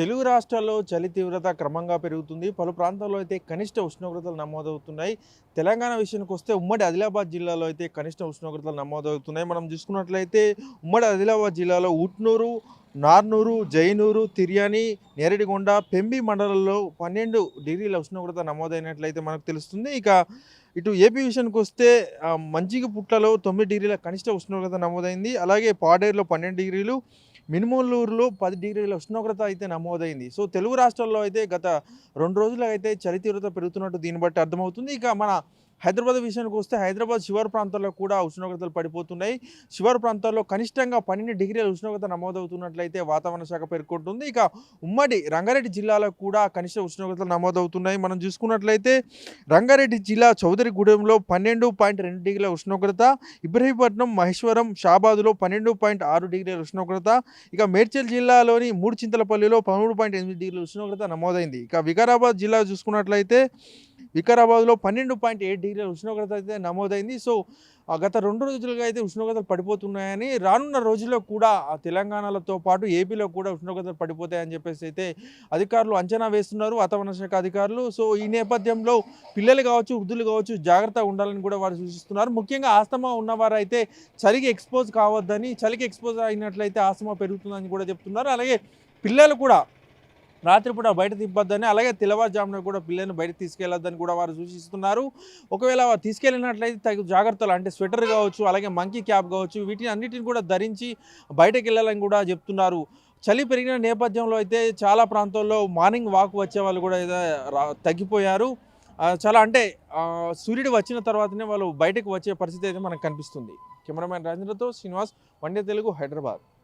తెలుగు రాష్ట్రాల్లో చలి తీవ్రత క్రమంగా పెరుగుతుంది. పలు ప్రాంతాల్లో అయితే కనిష్ట ఉష్ణోగ్రతలు నమోదవుతున్నాయి. తెలంగాణ విషయానికి వస్తే ఉమ్మడి ఆదిలాబాద్ జిల్లాలో అయితే కనిష్ట ఉష్ణోగ్రతలు నమోదవుతున్నాయి. మనం చూసుకున్నట్లయితే ఉమ్మడి ఆదిలాబాద్ జిల్లాలో ఉట్నూరు నార్నూరు జైనూరు తిర్యాని నేరడిగొండ పెంబి మండలంలో పన్నెండు డిగ్రీల ఉష్ణోగ్రత నమోదైనట్లయితే మనకు తెలుస్తుంది. ఇక ఇటు ఏపీ విషయానికి వస్తే మంచిగ పుట్లలో తొమ్మిది డిగ్రీల కనిష్ట ఉష్ణోగ్రత నమోదైంది. అలాగే పాడేరులో పన్నెండు డిగ్రీలు మినుమూలూరులో పది డిగ్రీల ఉష్ణోగ్రత అయితే నమోదైంది. సో తెలుగు రాష్ట్రాల్లో అయితే గత రెండు రోజులు అయితే చలి తీవ్రత పెరుగుతున్నట్టు దీన్ని బట్టి అర్థమవుతుంది. ఇక మన హైదరాబాద్ విషయానికి వస్తే హైదరాబాద్ శివారు ప్రాంతాల్లో కూడా ఉష్ణోగ్రతలు పడిపోతున్నాయి. శివారు ప్రాంతాల్లో కనిష్టంగా పన్నెండు డిగ్రీల ఉష్ణోగ్రత నమోదవుతున్నట్లయితే వాతావరణ శాఖ పేర్కొంటుంది. ఇక ఉమ్మడి రంగారెడ్డి జిల్లాలో కూడా కనిష్ట ఉష్ణోగ్రతలు నమోదవుతున్నాయి. మనం చూసుకున్నట్లయితే రంగారెడ్డి జిల్లా చౌదరిగూడెంలో పన్నెండు పాయింట్ రెండు డిగ్రీల ఉష్ణోగ్రత ఇబ్రహీపట్నం మహేశ్వరం షాబాదులో పన్నెండు పాయింట్ ఆరు డిగ్రీల ఉష్ణోగ్రత ఇక మేడ్చల్ జిల్లాలోని మూడు చింతలపల్లిలో పదమూడు పాయింట్ ఎనిమిది డిగ్రీల ఉష్ణోగ్రత నమోదైంది. ఇక వికారాబాద్ జిల్లా చూసుకున్నట్లయితే వికారాబాద్లో పన్నెండు పాయింట్ ఎయిట్ డిగ్రీల ఉష్ణోగ్రత అయితే నమోదైంది. సో ఆ గత రెండు రోజులుగా అయితే ఉష్ణోగ్రతలు పడిపోతున్నాయని రానున్న రోజుల్లో కూడా తెలంగాణలతో పాటు ఏపీలో కూడా ఉష్ణోగ్రతలు పడిపోతాయని చెప్పేసి అయితే అధికారులు అంచనా వేస్తున్నారు వాతావరణ శాఖ అధికారులు. సో ఈ నేపథ్యంలో పిల్లలు కావచ్చు వృద్ధులు కావచ్చు జాగ్రత్తగా ఉండాలని కూడా వారు సూచిస్తున్నారు. ముఖ్యంగా ఆస్తమా ఉన్నవారు అయితే చలికి ఎక్స్పోజ్ కావద్దని చలికి ఎక్స్పోజ్ అయినట్లయితే ఆస్తమా పెరుగుతుందని కూడా చెప్తున్నారు. అలాగే పిల్లలు కూడా రాత్రిపూట బయట తిప్పొద్దని అలాగే తెల్లవారుజామున కూడా పిల్లల్ని బయట తీసుకెళ్ళొద్దని కూడా వారు సూచిస్తున్నారు. ఒకవేళ వారు తీసుకెళ్ళినట్లయితే తగు జాగ్రత్తలు అంటే స్వెటర్ కావచ్చు అలాగే మంకీ క్యాప్ కావచ్చు వీటిని అన్నిటిని కూడా ధరించి బయటకు వెళ్ళాలని కూడా చెప్తున్నారు. చలి పెరిగిన నేపథ్యంలో అయితే చాలా ప్రాంతాల్లో మార్నింగ్ వాక్ వచ్చే వాళ్ళు కూడా రా- తగ్గిపోయారు. చాలా అంటే సూర్యుడు వచ్చిన తర్వాతనే వాళ్ళు బయటకు వచ్చే పరిస్థితి అయితే మనకు కనిపిస్తుంది. కెమెరామ్యాన్ రాజేంద్రతో శ్రీనివాస్ వండే తెలుగు హైదరాబాద్.